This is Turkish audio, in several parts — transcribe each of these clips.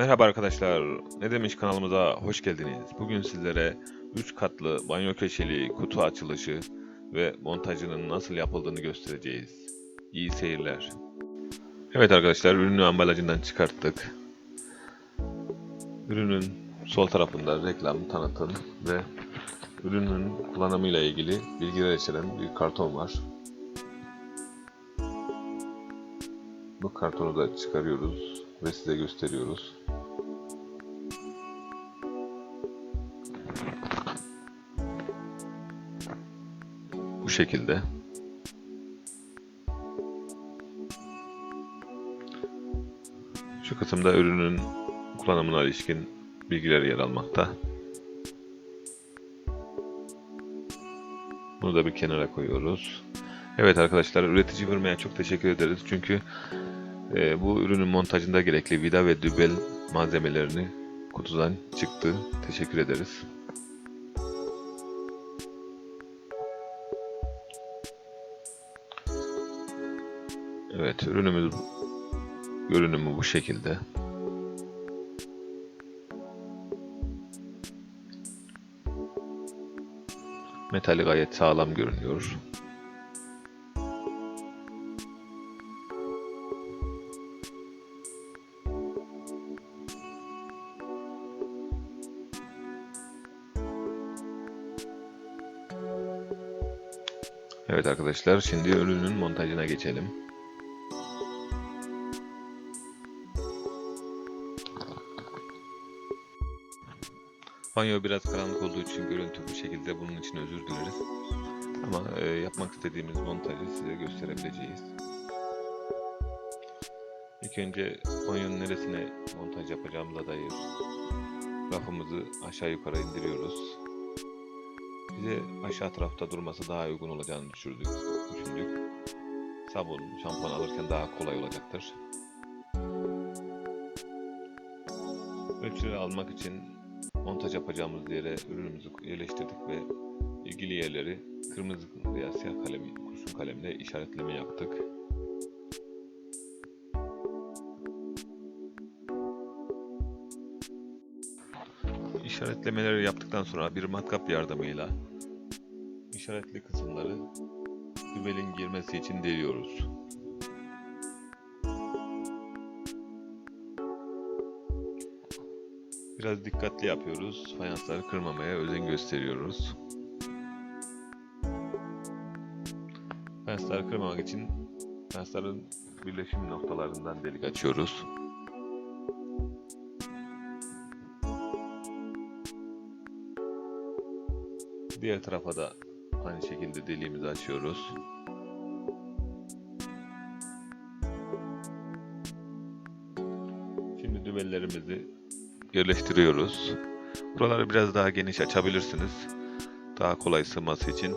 Merhaba arkadaşlar. Ne demiş kanalımıza hoş geldiniz. Bugün sizlere 3 katlı banyo köşeli kutu açılışı ve montajının nasıl yapıldığını göstereceğiz. İyi seyirler. Evet arkadaşlar ürünü ambalajından çıkarttık. Ürünün sol tarafında reklam, tanıtım ve ürünün kullanımıyla ilgili bilgiler içeren bir karton var. Bu kartonu da çıkarıyoruz ve size gösteriyoruz. Bu şekilde. Şu kısımda ürünün kullanımına ilişkin bilgiler yer almakta. Bunu da bir kenara koyuyoruz. Evet arkadaşlar üretici firmaya çok teşekkür ederiz çünkü e, bu ürünün montajında gerekli vida ve dübel malzemelerini kutudan çıktı. Teşekkür ederiz. Evet ürünümüz görünümü bu şekilde. Metali gayet sağlam görünüyor. Evet arkadaşlar şimdi ürünün montajına geçelim. Banyo biraz karanlık olduğu için görüntü bu şekilde bunun için özür dileriz. Ama e, yapmak istediğimiz montajı size gösterebileceğiz. İlk önce banyonun neresine montaj yapacağımıza dair rafımızı aşağı yukarı indiriyoruz. Bize aşağı tarafta durması daha uygun olacağını düşürdük, düşündük. Sabun, şampuan alırken daha kolay olacaktır. Ölçüleri almak için montaj yapacağımız yere ürünümüzü yerleştirdik ve ilgili yerleri kırmızı veya siyah kalem, kurşun kalemle işaretleme yaptık. İşaretlemeleri yaptıktan sonra bir matkap yardımıyla işaretli kısımları dübelin girmesi için deliyoruz. Biraz dikkatli yapıyoruz. Fayansları kırmamaya özen gösteriyoruz. Fayansları kırmamak için fayansların birleşim noktalarından delik açıyoruz. Diğer tarafa da aynı şekilde deliğimizi açıyoruz. Şimdi dübellerimizi yerleştiriyoruz. Buraları biraz daha geniş açabilirsiniz. Daha kolay sığması için.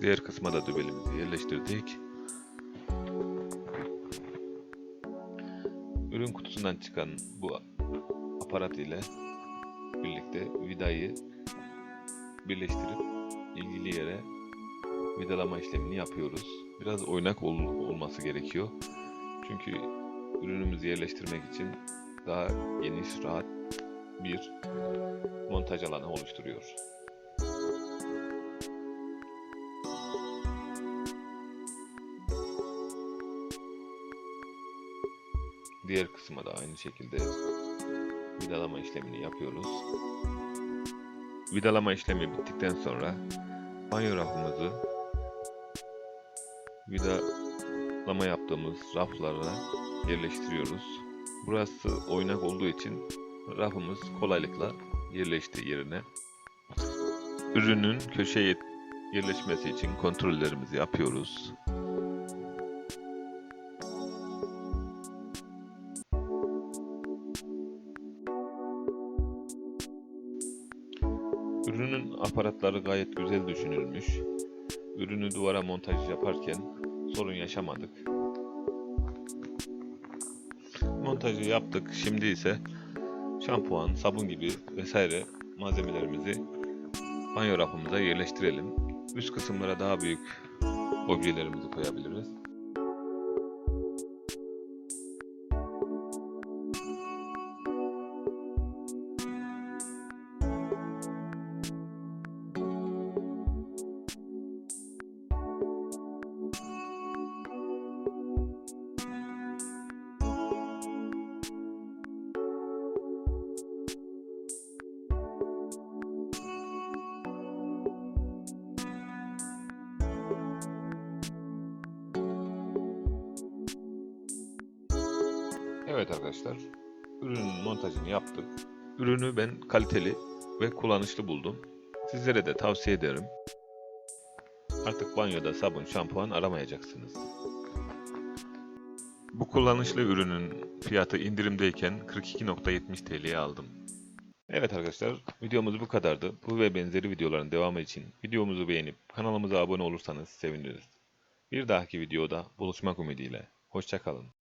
Diğer kısma da dübelimizi yerleştirdik. Ürün kutusundan çıkan bu aparat ile birlikte vidayı birleştirip ilgili yere vidalama işlemini yapıyoruz. Biraz oynak ol olması gerekiyor. Çünkü ürünümüzü yerleştirmek için daha geniş, rahat bir montaj alanı oluşturuyor. Diğer kısma da aynı şekilde vidalama işlemini yapıyoruz. Vidalama işlemi bittikten sonra banyo rafımızı vidalama yaptığımız raflara yerleştiriyoruz. Burası oynak olduğu için rafımız kolaylıkla yerleşti yerine. Ürünün köşeye yerleşmesi için kontrollerimizi yapıyoruz. Ürünün aparatları gayet güzel düşünülmüş. Ürünü duvara montaj yaparken sorun yaşamadık. Montajı yaptık. Şimdi ise şampuan, sabun gibi vesaire malzemelerimizi banyo rafımıza yerleştirelim. Üst kısımlara daha büyük objelerimizi koyabiliriz. Evet arkadaşlar, ürünün montajını yaptık. Ürünü ben kaliteli ve kullanışlı buldum. Sizlere de tavsiye ederim. Artık banyoda sabun, şampuan aramayacaksınız. Bu kullanışlı ürünün fiyatı indirimdeyken 42.70 TL'ye aldım. Evet arkadaşlar, videomuz bu kadardı. Bu ve benzeri videoların devamı için videomuzu beğenip kanalımıza abone olursanız seviniriz. Bir dahaki videoda buluşmak ümidiyle. Hoşçakalın.